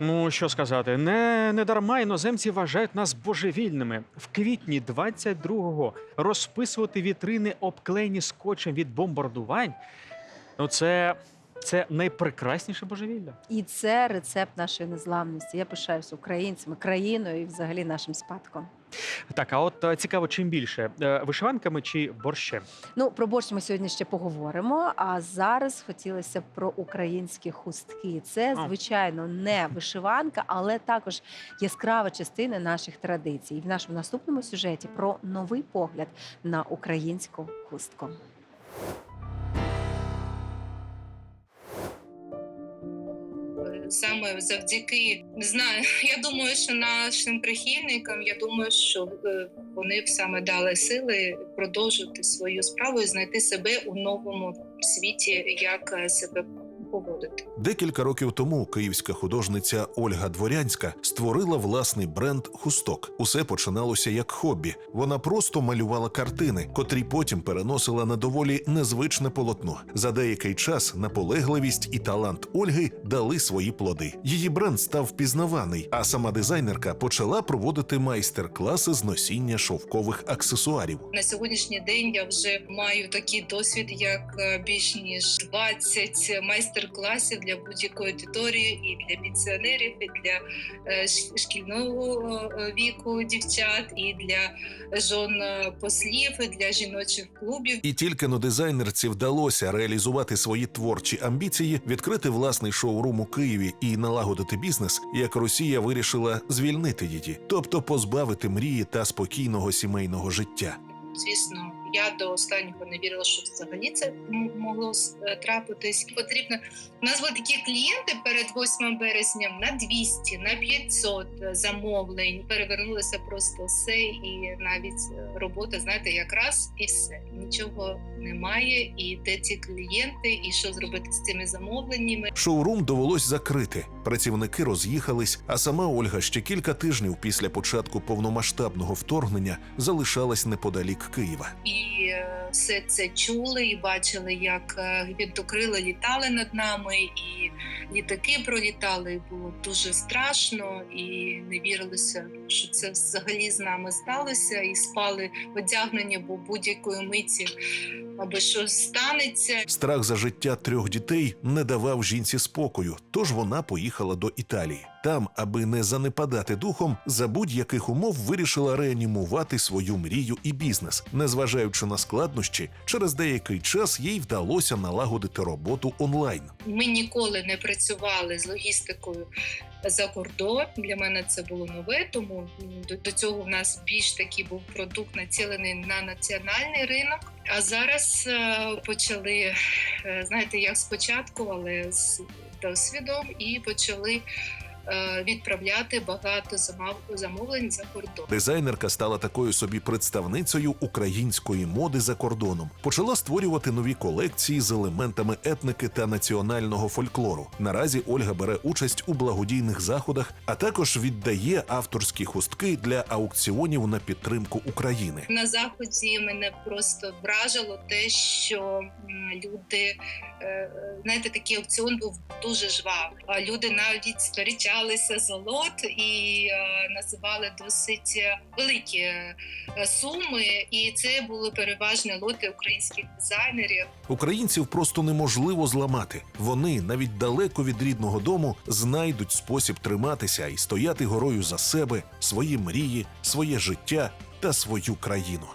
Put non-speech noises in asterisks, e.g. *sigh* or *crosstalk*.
Ну що сказати, не, не дарма іноземці вважають нас божевільними. В квітні 22-го розписувати вітрини обклеєні скотчем від бомбардувань. Ну це, це найпрекрасніше божевілля. І це рецепт нашої незламності. Я пишаюся українцями, країною і взагалі нашим спадком. Так, а от е, цікаво, чим більше е, вишиванками чи борщем? Ну, про борщ ми сьогодні ще поговоримо. А зараз хотілося б про українські хустки. Це, звичайно, не вишиванка, але також яскрава частина наших традицій. І в нашому наступному сюжеті про новий погляд на українську хустку. Саме завдяки не знаю. *laughs* Я думаю, що нашим прихильникам, я думаю, що е, вони б саме дали сили продовжити свою справу і знайти себе у новому світі, як е, себе поводити. Декілька років тому київська художниця Ольга Дворянська створила власний бренд хусток. Усе починалося як хобі. Вона просто малювала картини, котрі потім переносила на доволі незвичне полотно. За деякий час наполегливість і талант Ольги дали свої плоди. Її бренд став впізнаваний, а сама дизайнерка почала проводити майстер-класи з носіння шовкових аксесуарів. На сьогоднішній день я вже маю такий досвід, як е, більш ніж 20 майстер-класів для будь-якої аудиторії, і для пенсіонерів, і для е, шкільного е, віку дівчат, і для жон е, послів, і для жіночих клубів. І тільки но дизайнерці вдалося реалізувати свої творчі амбіції, відкрити власний шоурум у Києві і налагодити бізнес, як Росія вирішила звільнити її, тобто позбавити мрії та спокійного сімейного життя. Звісно, я до останнього не вірила, що взагалі це могло е, трапитись. Потрібно у нас були такі клієнти перед 8 березня на 200, на 500 замовлень. Перевернулося просто все, і навіть е, робота, знаєте, якраз і все. Нічого немає. І де ці клієнти, і що зробити з цими замовленнями. Шоурум довелось закрити. Працівники роз'їхались, а сама Ольга ще кілька тижнів після початку повномасштабного вторгнення залишалась неподалік Києва. і все це чули і бачили, як е, гвинтокрили літали над нами, і літаки пролітали. і Було дуже страшно, і не вірилося, що це взагалі з нами сталося, і спали одягнені, бо будь-якої миті або щось станеться. Страх за життя трьох дітей не давав жінці спокою, тож вона поїхала до Італії. Там, аби не занепадати духом, за будь-яких умов вирішила реанімувати свою мрію і бізнес. Незважаючи на складнощі, через деякий час їй вдалося налагодити роботу онлайн. Ми ніколи не працювали з логістикою за кордон. Для мене це було нове, тому до, цього в нас більш такий був продукт націлений на національний ринок. А зараз е, почали е, знаєте, як спочатку, але з досвідом, і почали відправляти багато замов- замовлень за кордон. Дизайнерка стала такою собі представницею української моди за кордоном. Почала створювати нові колекції з елементами етники та національного фольклору. Наразі Ольга бере участь у благодійних заходах, а також віддає авторські хустки для аукціонів на підтримку України. На заході мене просто вражило те, що люди е, знаєте, такий аукціон був дуже жвавий. А Люди навіть сперечалися за лот і е, називали досить е, великі е, суми. І це були переважно лоти українських дизайнерів. Українців просто неможливо зламати. Вони навіть далеко від рідного дому знайдуть спосіб триматися і стояти горою за себе, свої мрії, своє життя та свою країну.